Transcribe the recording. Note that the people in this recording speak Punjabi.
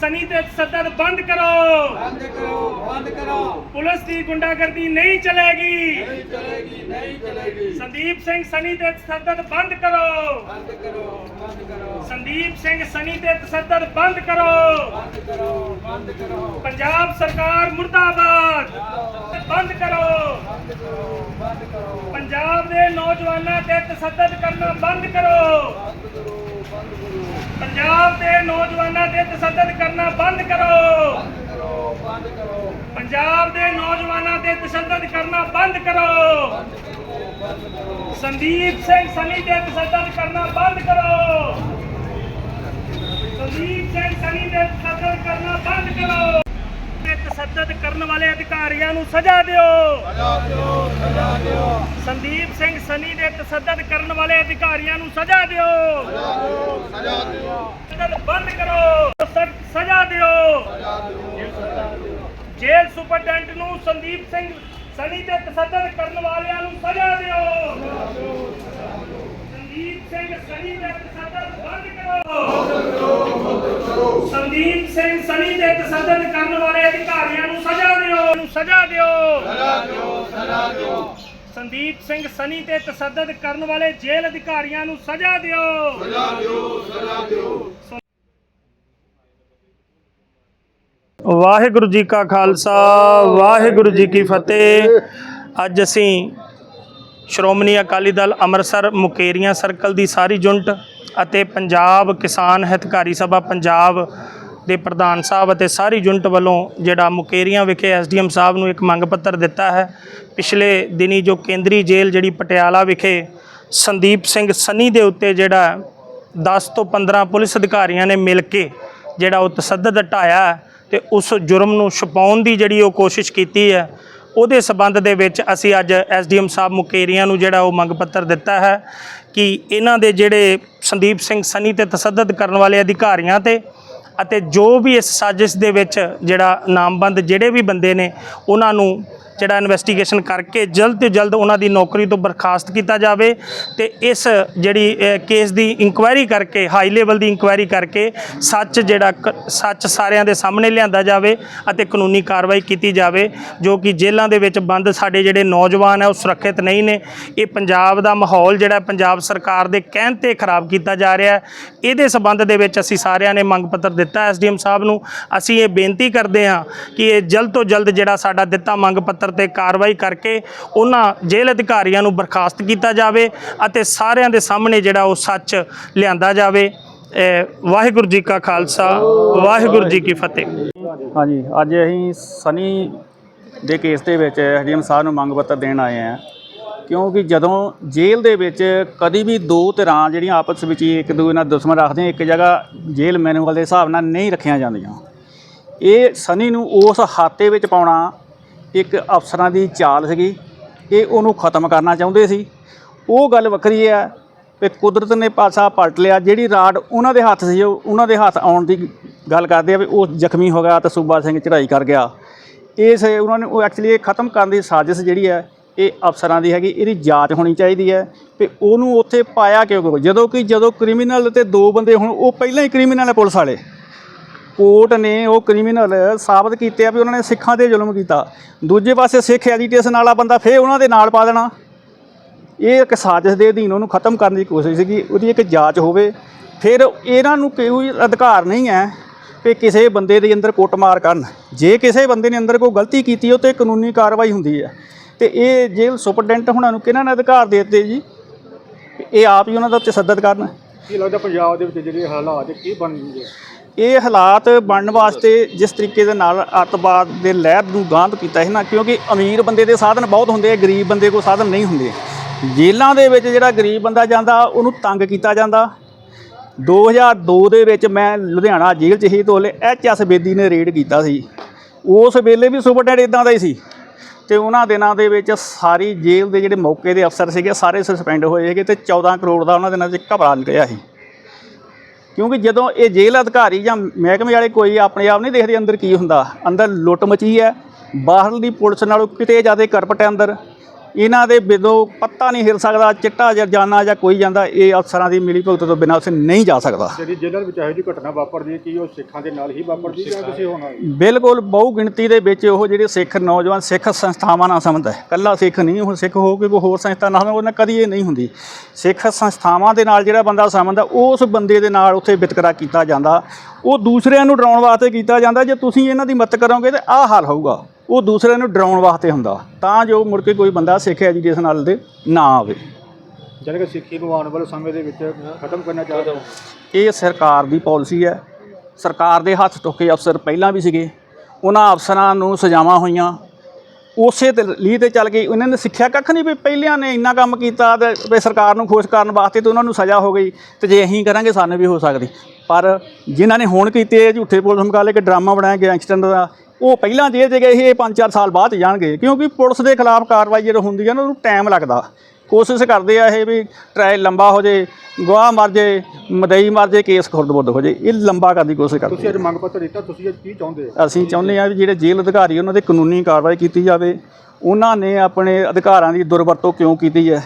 ਸਨੀ ਤੇ ਤਸੱਦਦ ਬੰਦ ਕਰੋ। ਬੰਦ ਕਰੋ ਬੰਦ ਕਰੋ। ਪੁਲਿਸ ਦੀ ਗੁੰਡਾਗਰਦੀ ਨਹੀਂ ਚਲੇਗੀ। ਨਹੀਂ ਚਲੇਗੀ ਨਹੀਂ ਚਲੇਗੀ। ਸੰਦੀਪ ਸਿੰਘ ਸਨੀ ਤੇ ਤਸੱਦਦ ਬੰਦ ਕਰੋ। ਬੰਦ ਕਰੋ ਬੰਦ ਕਰੋ। ਸੰਦੀਪ ਸਿੰਘ ਸਨੀ ਤੇ ਤਸੱਦਦ ਬੰਦ ਕਰੋ। ਬੰਦ ਕਰੋ ਬੰਦ ਕਰੋ। ਪੰਜਾਬ ਸਰਕਾਰ ਮੁਰਦਾਬਾਦ। ਬੰਦ ਕਰੋ। ਬੰਦ ਕਰੋ ਬੰਦ ਕਰੋ। ਪੰਜਾਬ ਦੇ ਨੌਜਵਾਨਾਂ ਤੇ ਤਸੱਦਦ ਕਰਨਾ ਬੰਦ ਕਰੋ ਬੰਦ ਕਰੋ ਬੰਦ ਕਰੋ। ਪੰਜਾਬ ਦੇ ਨੌਜਵਾਨਾਂ ਤੇ ਤਸੱਦਦ ਕਰਨਾ ਬੰਦ ਕਰੋ। ਬੰਦ ਕਰੋ ਬੰਦ ਕਰੋ ਪੰਜਾਬ ਦੇ ਨੌਜਵਾਨਾਂ ਤੇ ਤਸ਼ੱਦਦ ਕਰਨਾ ਬੰਦ ਕਰੋ। ਸੰਦੀਪ ਸਿੰਘ ਸਨੀ ਤੇ ਤਸ਼ੱਦਦ ਕਰਨਾ ਬੰਦ ਕਰੋ। ਸੰਦੀਪ ਸਿੰਘ ਸਨੀ ਤੇ ਤਸ਼ੱਦਦ ਕਰਨਾ ਬੰਦ ਕਰੋ। ਤਸ਼ੱਦਦ ਕਰਨ ਵਾਲੇ ਅਧਿਕਾਰੀਆਂ ਨੂੰ ਸਜ਼ਾ ਦਿਓ। ਸਜ਼ਾ ਦਿਓ ਸਜ਼ਾ ਦਿਓ। ਸੰਦੀਪ ਸਿੰਘ ਸਨੀ ਦੇ ਤਸ਼ੱਦਦ ਕਰਨ ਵਾਲੇ ਅਧਿਕਾਰੀਆਂ ਨੂੰ ਸਜ਼ਾ ਦਿਓ। ਸਜ਼ਾ ਦਿਓ ਤਸ਼ੱਦਦ ਬੰਦ ਕਰੋ। ਸਜ਼ਾ ਦਿਓ। ਜੇਲ੍ਹ ਸੁਪਰਡੈਂਟ ਨੂੰ ਸੰਦੀਪ ਸਿੰਘ ਸਨੀ ਤੇ ਤਸ਼ੱਦਦ ਕਰਨ ਵਾਲਿਆਂ ਨੂੰ ਸਜ਼ਾ ਦਿਓ। ਸੰਦੀਪ ਸਿੰਘ ਸਨੀ ਤੇ ਤਸ਼ੱਦਦ ਬੰਦ ਕਰੋ। ਸੰਦੀਪ ਸਿੰਘ ਸਨੀ ਤੇ ਤਸ਼ੱਦਦ ਕਰਨ ਵਾਲੇ ਨੂੰ ਸਜ਼ਾ ਦਿਓ। ਸਜ਼ਾ ਦਿਓ ਸਜ਼ਾ ਦਿਓ। ਸੰਦੀਪ ਸਿੰਘ ਸਨੀ ਤੇ ਤਸ਼ੱਦਦ ਕਰਨ ਵਾਲੇ ਜੇਲ੍ਹ ਅਧਿਕਾਰੀਆਂ ਨੂੰ ਸਜ਼ਾ ਦਿਓ। ਸਜ਼ਾ ਦਿਓ ਸਜ਼ਾ ਦਿਓ। ਵਾਹਿਗੁਰੂ ਜੀ ਕਾ ਖਾਲਸਾ ਵਾਹਿਗੁਰੂ ਜੀ ਕੀ ਫਤਿਹ। ਅੱਜ ਅਸੀਂ ਸ਼੍ਰੋਮਣੀ ਅਕਾਲੀ ਦਲ ਅੰਮ੍ਰਿਤਸਰ ਮੁਕੇਰੀਆਂ ਸਰਕਲ ਦੀ ਸਾਰੀ ਯੂਨਿਟ ਅਤੇ ਪੰਜਾਬ ਕਿਸਾਨ ਹਿਤਕਾਰੀ ਸਭਾ ਪੰਜਾਬ ਦੇ ਪ੍ਰਧਾਨ ਸਾਹਿਬ ਅਤੇ ਸਾਰੀ ਯੂਨਿਟ ਵੱਲੋਂ ਜਿਹੜਾ ਮੁਕੇਰੀਆਂ ਵਿਖੇ ਐਸਡੀਐਮ ਸਾਹਿਬ ਨੂੰ ਇੱਕ ਮੰਗ ਪੱਤਰ ਦਿੱਤਾ ਹੈ। ਪਿਛਲੇ ਦਿਨੀ ਜੋ ਕੇਂਦਰੀ ਜੇਲ੍ਹ ਜਿਹੜੀ ਪਟਿਆਲਾ ਵਿਖੇ ਸੰਦੀਪ ਸਿੰਘ ਸੰਨੀ ਦੇ ਉੱਤੇ ਜਿਹੜਾ 10 ਤੋਂ 15 ਪੁਲਿਸ ਅਧਿਕਾਰੀਆਂ ਨੇ ਮਿਲ ਕੇ ਜਿਹੜਾ ਉਹ ਤਸੱਦਦ ਹਟਾਇਆ ਹੈ ਤੇ ਉਸ ਜੁਰਮ ਨੂੰ ਛੁਪਾਉਣ ਦੀ ਜਿਹੜੀ ਉਹ ਕੋਸ਼ਿਸ਼ ਕੀਤੀ ਹੈ, ਉਹਦੇ ਸਬੰਧ ਦੇ ਵਿੱਚ ਅਸੀਂ ਅੱਜ ਐਸਡੀਐਮ ਸਾਹਿਬ ਮੁਕੇਰੀਆਂ ਨੂੰ ਜਿਹੜਾ ਉਹ ਮੰਗ ਪੱਤਰ ਦਿੱਤਾ ਹੈ ਕਿ ਇਹਨਾਂ ਦੇ ਜਿਹੜੇ ਸੰਦੀਪ ਸਿੰਘ ਸਨੀ ਤੇ ਤਸੱਦਦ ਕਰਨ ਵਾਲੇ ਅਧਿਕਾਰੀਆਂ ਤੇ ਅਤੇ ਜੋ ਵੀ ਇਸ ਸਾਜ਼ਿਸ਼ ਦੇ ਵਿੱਚ ਜਿਹੜਾ ਨਾਮਬੰਦ ਜਿਹੜੇ ਵੀ ਬੰਦੇ ਨੇ, ਉਹਨਾਂ ਨੂੰ ਜਿਹੜਾ ਇਨਵੈਸਟੀਗੇਸ਼ਨ ਕਰਕੇ ਜਲਦ ਤੋਂ ਜਲਦ ਉਹਨਾਂ ਦੀ ਨੌਕਰੀ ਤੋਂ ਬਰਖਾਸਤ ਕੀਤਾ ਜਾਵੇ ਤੇ ਇਸ ਜਿਹੜੀ ਕੇਸ ਦੀ ਇਨਕੁਆਇਰੀ ਕਰਕੇ ਹਾਈ ਲੈਵਲ ਦੀ ਇਨਕੁਆਇਰੀ ਕਰਕੇ ਸੱਚ ਜਿਹੜਾ ਕ- ਸੱਚ ਸਾਰਿਆਂ ਦੇ ਸਾਹਮਣੇ ਲਿਆਂਦਾ ਜਾਵੇ ਅਤੇ ਕਾਨੂੰਨੀ ਕਾਰਵਾਈ ਕੀਤੀ ਜਾਵੇ, ਜੋ ਕਿ ਜੇਲ੍ਹਾਂ ਦੇ ਵਿੱਚ ਬੰਦ ਸਾਡੇ ਜਿਹੜੇ ਨੌਜਵਾਨ ਹੈ ਉਹ ਸੁਰੱਖਿਅਤ ਨਹੀਂ ਨੇ। ਇਹ ਪੰਜਾਬ ਦਾ ਮਾਹੌਲ ਜਿਹੜਾ ਪੰਜਾਬ ਸਰਕਾਰ ਦੇ ਕਹਿਣ ਤੇ ਖਰਾਬ ਕੀਤਾ ਜਾ ਰਿਹਾ ਹੈ। ਇਹਦੇ ਸਬੰਧ ਦੇ ਵਿੱਚ ਅਸੀਂ ਸਾਰਿਆਂ ਨੇ ਮੰਗ ਪੱਤਰ ਦਿੱਤਾ ਐਸਡੀਐਮ ਸਾਹਿਬ ਨੂੰ। ਅਸੀਂ ਇਹ ਬੇਨਤੀ ਕਰਦੇ ਹਾਂ ਕਿ ਇਹ ਜਲਦ ਤੋਂ ਜਲਦ ਜਿਹੜਾ ਸਾਡਾ ਦਿੱਤਾ ਮੰਗ ਪੱਤਰ ਤੇ ਕਾਰਵਾਈ ਕਰਕੇ ਉਹਨਾਂ ਜੇਲ੍ਹ ਅਧਿਕਾਰੀਆਂ ਨੂੰ ਬਰਖਾਸਤ ਕੀਤਾ ਜਾਵੇ ਅਤੇ ਸਾਰਿਆਂ ਦੇ ਸਾਹਮਣੇ ਜਿਹੜਾ ਉਹ ਸੱਚ ਲਿਆਂਦਾ ਜਾਵੇ। ਵਾਹਿਗੁਰੂ ਜੀ ਕਾ ਖਾਲਸਾ, ਵਾਹਿਗੁਰੂ ਜੀ ਕੀ ਫਤਿਹ। ਹਾਂਜੀ, ਅੱਜ ਅਸੀਂ ਸਨੀ ਦੇ ਕੇਸ ਦੇ ਵਿੱਚ ਐਸਡੀਐਮ ਸਾਹਿਬ ਨੂੰ ਮੰਗ ਪੱਤਰ ਦੇਣ ਆਏ ਆ ਕਿਉਂਕਿ ਜਦੋਂ ਜੇਲ੍ਹ ਦੇ ਵਿੱਚ ਕਦੀ ਵੀ ਦੋ ਧਿਰਾਂ ਜਿਹੜੀਆਂ ਆਪਸ ਵਿੱਚ ਹੀ ਇੱਕ ਦੂਜੇ ਨਾਲ ਦੁਸ਼ਮਣ ਰੱਖਦੇ ਇੱਕ ਜਗ੍ਹਾ ਜੇਲ੍ਹ ਮੈਨੂਅਲ ਦੇ ਹਿਸਾਬ ਨਾਲ ਨਹੀਂ ਰੱਖੀਆਂ ਜਾਂਦੀਆਂ। ਇਹ ਸਨੀ ਨੂੰ ਉਸ ਹਾਤੇ ਵਿੱਚ ਪਾਉਣਾ ਇੱਕ ਅਫਸਰਾਂ ਦੀ ਚਾਲ ਸੀਗੀ, ਇਹ ਉਹਨੂੰ ਖਤਮ ਕਰਨਾ ਚਾਹੁੰਦੇ ਸੀ। ਉਹ ਗੱਲ ਵੱਖਰੀ ਹੈ ਕਿ ਕੁਦਰਤ ਨੇ ਪਾਸਾ ਪਲਟ ਲਿਆ, ਜਿਹੜੀ ਰਾਡ ਉਹਨਾਂ ਦੇ ਹੱਥ ਸੀ, ਉਹ ਉਹਨਾਂ ਦੇ ਹੱਥ ਆਉਣ ਦੀ ਗੱਲ ਕਰਦੇ ਆ ਵੀ ਉਹ ਜ਼ਖਮੀ ਹੋ ਗਿਆ ਤਾਂ ਸੂਬਾ ਸਿੰਘ ਚੜ੍ਹਾਈ ਕਰ ਗਿਆ। ਇਸ ਉਹਨਾਂ ਨੇ ਉਹ ਐਕਚੁਅਲੀ ਇਹ ਖਤਮ ਕਰਨ ਦੀ ਸਾਜ਼ਿਸ਼ ਜਿਹੜੀ ਹੈ, ਇਹ ਅਫਸਰਾਂ ਦੀ ਹੈਗੀ, ਇਹਦੀ ਜਾਂਚ ਹੋਣੀ ਚਾਹੀਦੀ ਹੈ ਵੀ ਉਹਨੂੰ ਉੱਥੇ ਪਾਇਆ ਕਿਉਂ ਕਿਉਂ ਜਦੋਂ ਕਿ ਜਦੋਂ ਕ੍ਰਿਮੀਨਲ ਤੇ ਦੋ ਬੰਦੇ ਹੁਣ, ਉਹ ਪਹਿਲਾਂ ਹੀ ਕ੍ਰਿਮੀਨਲ ਹੈ ਪੁਲਿਸ ਵਾਲੇ। ਕੋਰਟ ਨੇ ਉਹ ਕ੍ਰਿਮੀਨਲ ਸਾਬਤ ਕੀਤੇ ਆ ਵੀ ਉਹਨਾਂ ਨੇ ਸਿੱਖਾਂ ਤੇ ਜ਼ੁਲਮ ਕੀਤਾ। ਦੂਜੇ ਪਾਸੇ ਸਿੱਖ ਐਜੀਟੇਸ਼ਨ ਵਾਲਾ ਬੰਦਾ ਫੇਰ ਉਹਨਾਂ ਦੇ ਨਾਲ ਪਾ ਦੇਣਾ। ਇਹ ਇੱਕ ਸਾਜ਼ਿਸ਼ ਦੇ ਅਧੀਨ ਉਹਨੂੰ ਖਤਮ ਕਰਨ ਦੀ ਕੋਸ਼ਿਸ਼ ਸੀਗੀ, ਉਹਦੀ ਇੱਕ ਜਾਂਚ ਹੋਵੇ। ਫਿਰ ਇਹਨਾਂ ਨੂੰ ਕੋਈ ਅਧਿਕਾਰ ਨਹੀਂ ਹੈ ਕਿ ਕਿਸੇ ਬੰਦੇ ਦੇ ਅੰਦਰ ਕੁੱਟਮਾਰ ਕਰਨ। ਜੇ ਕਿਸੇ ਬੰਦੇ ਨੇ ਅੰਦਰ ਕੋਈ ਗਲਤੀ ਕੀਤੀ, ਉਹ ਤੇ ਕਾਨੂੰਨੀ ਕਾਰਵਾਈ ਹੁੰਦੀ ਹੈ। ਤੇ ਇਹ ਜੇਲ੍ਹ ਸੁਪਰਡੈਂਟ ਹੁਣਾਂ ਨੂੰ ਕਿਹਨਾਂ ਨੇ ਅਧਿਕਾਰ ਦੇ ਦਿੱਤੇ ਜੀ? ਇਹ ਆਪ ਹੀ ਉਹਨਾਂ ਦਾ ਤਸੱਦਦ ਕਰਨ। ਕੀ ਲੱਗਦਾ ਪੰਜਾਬ ਦੇ ਵਿੱਚ ਜਿਹੜੇ ਹਾਲਾਤ, ਕੀ ਬਣ ਬਣਨਗੇ ਇਹ ਹਾਲਾਤ ਬਣਨ ਵਾਸਤੇ ਜਿਸ ਤਰੀਕੇ ਦੇ ਨਾਲ ਅੱਤਵਾਦ ਦੇ ਲਹਿਰ ਨੂੰ ਗਾਂਧ ਕੀਤਾ ਹੈ ਨਾ, ਕਿਉਂਕਿ ਅਮੀਰ ਬੰਦੇ ਦੇ ਸਾਧਨ ਬਹੁਤ ਹੁੰਦੇ ਆ, ਗਰੀਬ ਬੰਦੇ ਕੋਲ ਸਾਧਨ ਨਹੀਂ ਹੁੰਦੇ। ਜੇਲ੍ਹਾਂ ਦੇ ਵਿੱਚ ਜਿਹੜਾ ਗਰੀਬ ਬੰਦਾ ਜਾਂਦਾ, ਉਹਨੂੰ ਤੰਗ ਕੀਤਾ ਜਾਂਦਾ। 2002 ਦੇ ਵਿੱਚ ਮੈਂ ਲੁਧਿਆਣਾ ਜੇਲ੍ਹ 'ਚ ਹੀ ਹੋਲੇ ਐਚ ਐਸ ਬੇਦੀ ਨੇ ਰੇਡ ਕੀਤਾ ਸੀ। ਉਸ ਵੇਲੇ ਵੀ ਸੁਪਰਡੈਂਟ ਇਦਾਂ ਦਾ ਹੀ ਸੀ। ਤੇ ਉਹਨਾਂ ਦਿਨਾਂ ਦੇ ਵਿੱਚ ਸਾਰੀ ਜੇਲ੍ਹ ਦੇ ਜਿਹੜੇ ਮੌਕੇ ਦੇ ਅਫਸਰ ਸੀਗੇ, ਸਾਰੇ ਸਸਪੈਂਡ ਹੋਏ ਸੀਗੇ ਤੇ 14 ਕਰੋੜ ਦਾ ਉਹਨਾਂ ਦਿਨਾਂ 'ਚ ਘਬਰਾ ਨਿਕਲਿਆ ਸੀ। ਕਿਉਂਕਿ ਜਦੋਂ ਇਹ ਜੇਲ੍ਹ ਅਧਿਕਾਰੀ ਜਾਂ ਮਹਿਕਮੇ ਵਾਲੇ ਕੋਈ ਆਪਣੇ ਆਪ ਨਹੀਂ ਦੇਖਦੇ ਅੰਦਰ ਕੀ ਹੁੰਦਾ, ਅੰਦਰ ਲੁੱਟ ਮਚੀ ਹੈ, ਬਾਹਰਲੀ ਪੁਲਿਸ ਨਾਲੋਂ ਕਿਤੇ ਜ਼ਿਆਦਾ ਕਰਪਟ ਹੈ ਅੰਦਰ। ਇਹਨਾਂ ਦੇ ਬਿਦੋਂ ਪੱਤਾ ਨਹੀਂ ਹਿਲ ਸਕਦਾ ਚਿੱਟਾ ਜਰਜਾਨਾ ਜਾਂ ਕੋਈ ਜਾਂਦਾ ਇਹ ਅਫਸਰਾਂ ਦੀ ਮਿਲੀ ਭੁਗਤ ਤੋਂ ਬਿਨਾਂ ਉਸੇ ਨਹੀਂ ਜਾ ਸਕਦਾ। ਜਿਹੜੀ ਜੇਲ੍ਹਾਂ ਵਿੱਚ ਇਹੋ ਜਿਹੀ ਘਟਨਾ ਵਾਪਰਦੀ ਹੈ ਕੀ ਉਹ ਸਿੱਖਾਂ ਦੇ ਨਾਲ ਹੀ ਵਾਪਰਦੀ ਜਾਂ ਕਿਸੇ ਹੋਰ ਨਾਲ? ਬਿਲਕੁਲ ਬਹੁ ਗਿਣਤੀ ਦੇ ਵਿੱਚ ਉਹ ਜਿਹੜੇ ਸਿੱਖ ਨੌਜਵਾਨ ਸਿੱਖ ਸੰਸਥਾਵਾਂ ਨਾਲ ਸੰਬੰਧ ਹੈ। ਕੱਲਾ ਸਿੱਖ ਨਹੀਂ ਹੁਣ ਸਿੱਖ ਹੋ ਕੇ ਕੋਈ ਹੋਰ ਸੰਸਥਾ ਨਾਲ ਉਹਨਾਂ ਕਦੀ ਇਹ ਨਹੀਂ ਹੁੰਦੀ। ਸਿੱਖ ਸੰਸਥਾਵਾਂ ਦੇ ਨਾਲ ਜਿਹੜਾ ਬੰਦਾ ਸੰਬੰਧ ਹੈ ਉਸ ਬੰਦੇ ਦੇ ਨਾਲ ਉੱਥੇ ਵਿਤਕਰਾ ਕੀਤਾ ਜਾਂਦਾ। ਉਹ ਦੂਸਰਿਆਂ ਨੂੰ ਡਰਾਉਣ ਵਾਸਤੇ ਕੀਤਾ ਜਾਂਦਾ। ਜੇ ਤੁਸੀਂ ਇਹਨਾਂ ਦੀ ਮਦਦ ਕਰੋਗੇ ਤੇ ਆਹ ਹਾਲ ਹੋਊਗਾ। ਉਹ ਦੂਸਰਿਆਂ ਨੂੰ ਡਰਾਉਣ ਵਾਸਤੇ ਹੁੰਦਾ। ਤਾਂ ਜੋ ਮੁੜ ਕੇ ਕੋਈ ਬੰਦਾ ਸਿੱਖ ਐਜੂਕੇਸ਼ਨ ਨਾਲ ਦੇ ਨਾ ਆਵੇ। ਜਾਣੀ ਕਿ ਸਿੱਖੀ ਨੂੰ ਆਉਣ ਵਾਲੇ ਸਮੇਂ ਦੇ ਵਿੱਚ ਖਤਮ ਕਰਨਾ ਚਾਹੁੰਦੇ ਹੋ? ਇਹ ਸਰਕਾਰ ਦੀ ਪਾਲਿਸੀ ਹੈ। ਸਰਕਾਰ ਦੇ ਹੱਥ ਟੁੱਕੇ ਅਫਸਰ ਪਹਿਲਾਂ ਵੀ ਸੀਗੇ। ਉਹਨਾਂ ਅਫਸਰਾਂ ਨੂੰ ਸਜ਼ਾਵਾਂ ਹੋਈਆਂ। ਉਸੇ ਤੇ ਲੀ ਤੇ ਚੱਲ ਗਈ ਇਹਨਾਂ ਨੇ ਸਿੱਖਿਆ ਕੱਖ ਨਹੀਂ ਵੀ ਪਹਿਲਿਆਂ ਨੇ ਇੰਨਾ ਕੰਮ ਕੀਤਾ ਤੇ ਵੀ ਸਰਕਾਰ ਨੂੰ ਖੁਸ਼ ਕਰਨ ਵਾਸਤੇ ਤੇ ਉਹਨਾਂ ਨੂੰ ਸਜ਼ਾ ਹੋ ਗਈ ਤੇ ਜੇ ਅਸੀਂ ਕਰਾਂਗੇ ਸਾਨੂੰ ਵੀ ਹੋ ਸਕਦੀ। ਪਰ ਜਿਨ੍ਹਾਂ ਨੇ ਹੁਣ ਕੀਤੇ ਝੂਠੇ ਪੁਲਿਸ ਮੁਕਾਬਲੇ ਕਿ ਡਰਾਮਾ ਬਣਾਇਆ ਗੈਂਗਸਟਰ ਦਾ ਉਹ ਪਹਿਲਾਂ ਜੇਲ੍ਹ 'ਚ ਗਏ ਇਹ 5-4 ਸਾਲ ਬਾਅਦ ਜਾਣਗੇ। ਕਿਉਂਕਿ ਪੁਲਿਸ ਦੇ ਖਿਲਾਫ ਕਾਰਵਾਈ ਜਦੋਂ ਹੁੰਦੀ ਹੈ ਨਾ ਉਹਨੂੰ ਟਾਈਮ ਲੱਗਦਾ। ਕੋਸ਼ਿਸ਼ ਕਰਦੇ ਆ ਇਹ ਵੀ ਟਰਾਇਲ ਲੰਬਾ ਹੋ ਜੇ ਗਵਾਹ ਮਰ ਜੇ ਮਦਈ ਮਰ ਜੇ ਕੇਸ ਖੁਰਦ-ਬੁਰਦ ਹੋ ਜੇ ਇਹ ਲੰਬਾ ਕਰਨ ਦੀ ਕੋਸ਼ਿਸ਼ ਕਰਦੇ ਤੁਸੀਂ ਅੱਜ ਮੰਗ ਪੱਤਰ ਦਿੱਤਾ ਤੁਸੀਂ ਅੱਜ ਕੀ ਚਾਹੁੰਦੇ ਹੋ? ਅਸੀਂ ਚਾਹੁੰਦੇ ਹਾਂ ਵੀ ਜਿਹੜੇ ਜੇਲ੍ਹ ਅਧਿਕਾਰੀ ਉਹਨਾਂ ਤੇ ਕਾਨੂੰਨੀ ਕਾਰਵਾਈ ਕੀਤੀ ਜਾਵੇ। ਉਹਨਾਂ ਨੇ ਆਪਣੇ ਅਧਿਕਾਰਾਂ ਦੀ ਦੁਰਵਰਤੋਂ ਕਿਉਂ ਕੀਤੀ ਹੈ?